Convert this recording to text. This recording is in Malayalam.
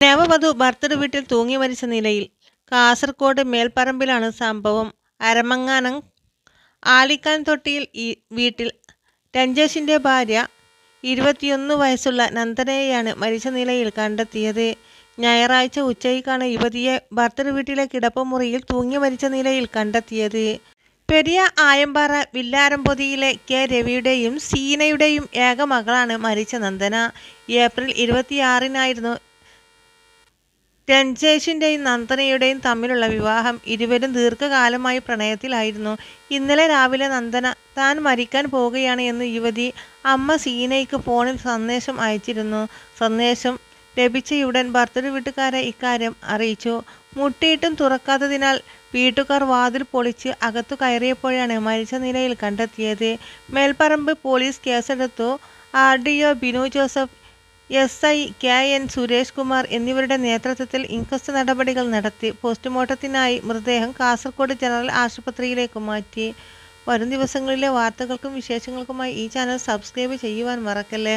നവവധു ഭർത്തൃ വീട്ടിൽ തൂങ്ങി മരിച്ച നിലയിൽ കാസർകോട് മേൽപ്പറമ്പിലാണ് സംഭവം. അരമങ്ങാനം ആലിക്കാൻ തൊട്ടിയിൽ ഈ വീട്ടിൽ രഞ്ജേഷിന്റെ ഭാര്യ ഇരുപത്തിയൊന്ന് വയസ്സുള്ള നന്ദനയെയാണ് മരിച്ച നിലയിൽ കണ്ടെത്തിയത്. ഞായറാഴ്ച ഉച്ചയ്ക്കാണ് യുവതിയെ ഭർത്തൃ വീട്ടിലെ കിടപ്പുമുറിയിൽ തൂങ്ങി മരിച്ച നിലയിൽ കണ്ടെത്തിയത്. പെരിയ ആയമ്പാറ വില്ലാരംപൊതിയിലെ കെ രവിയുടെയും സീനയുടെയും ഏക മകളാണ് മരിച്ച നന്ദന. ഏപ്രിൽ ഇരുപത്തിയാറിനായിരുന്നു രഞ്ജേഷിന്റെയും നന്ദനയുടെയും തമ്മിലുള്ള വിവാഹം ഇരുവരും ദീർഘകാലമായി പ്രണയത്തിലായിരുന്നു. ഇന്നലെ രാവിലെ നന്ദന താൻ മരിക്കാൻ പോവുകയാണ് എന്ന് യുവതി അമ്മ സീനയ്ക്ക് ഫോണിൽ സന്ദേശം അയച്ചിരുന്നു. സന്ദേശം ലഭിച്ച ഉടൻ ഭർത്തൃ വീട്ടുകാരെ ഇക്കാര്യം അറിയിച്ചു. മുട്ടിയിട്ടും തുറക്കാത്തതിനാൽ വീട്ടുകാർ വാതിൽ പൊളിച്ച് അകത്തു കയറിയപ്പോഴാണ് മരിച്ച നിലയിൽ കണ്ടെത്തിയത്. മേൽപ്പറമ്പ് പോലീസ് കേസെടുത്തു. R D O Binu Joseph S I K N Suresh Kumar എന്നിവരുടെ നേതൃത്വത്തിൽ ഇൻക്വസ്റ്റ് നടപടികൾ നടത്തി പോസ്റ്റ്മോർട്ടത്തിനായി മൃതദേഹം കാസർഗോഡ് ജനറൽ ആശുപത്രിയിലേക്ക് മാറ്റി. വരും ദിവസങ്ങളിലെ വാർത്തകൾക്കും വിശേഷങ്ങൾക്കുമായി ഈ ചാനൽ സബ്സ്ക്രൈബ് ചെയ്യുവാൻ മറക്കല്ലേ?